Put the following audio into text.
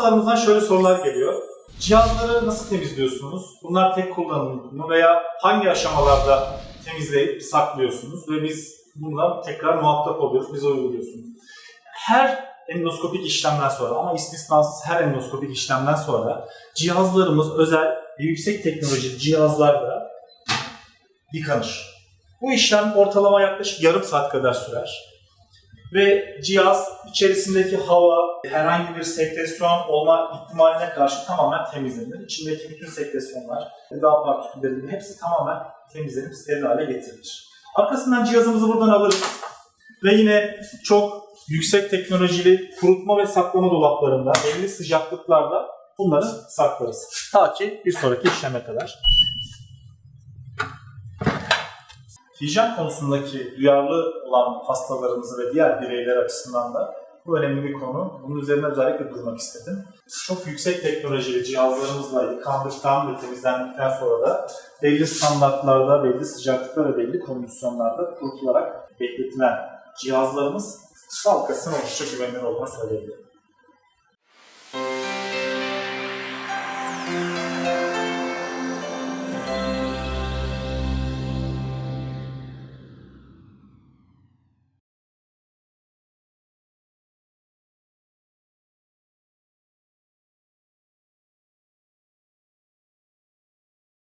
Hastalarımızdan şöyle sorular geliyor. Cihazları nasıl temizliyorsunuz? Bunlar tek kullanım mı veya hangi aşamalarda temizleyip saklıyorsunuz ve biz bundan tekrar muhatap oluyoruz, bize uyguluyorsunuz. Her endoskopik işlemden sonra ama istisnasız her endoskopik işlemden sonra cihazlarımız özel yüksek teknolojili cihazlarla yıkanır. Bu işlem ortalama yaklaşık yarım saat kadar sürer. Ve cihaz içerisindeki hava herhangi bir sekresyon olma ihtimaline karşı tamamen temizlenir. İçindeki bütün sekresyonlar, gıda partikülleri gibi hepsi tamamen temizlenip steril hale getirilir. Arkasından cihazımızı buradan alırız. Ve yine çok yüksek teknolojili kurutma ve saklama dolaplarında belli sıcaklıklarda bunları saklarız. Ta ki bir sonraki işleme kadar. Hijyen konusundaki duyarlı olan hastalarımızı ve diğer bireyler açısından da bu önemli bir konu. Bunun üzerine özellikle durmak istedim. Çok yüksek teknolojili cihazlarımızla yıkandıktan ve temizlendikten sonra da belli standartlarda, belli sıcaklıkta ve belli kondisyonlarda kurutularak bekletilen cihazlarımız halkasına oldukça güvenilir olduğunu söyleyebilirim.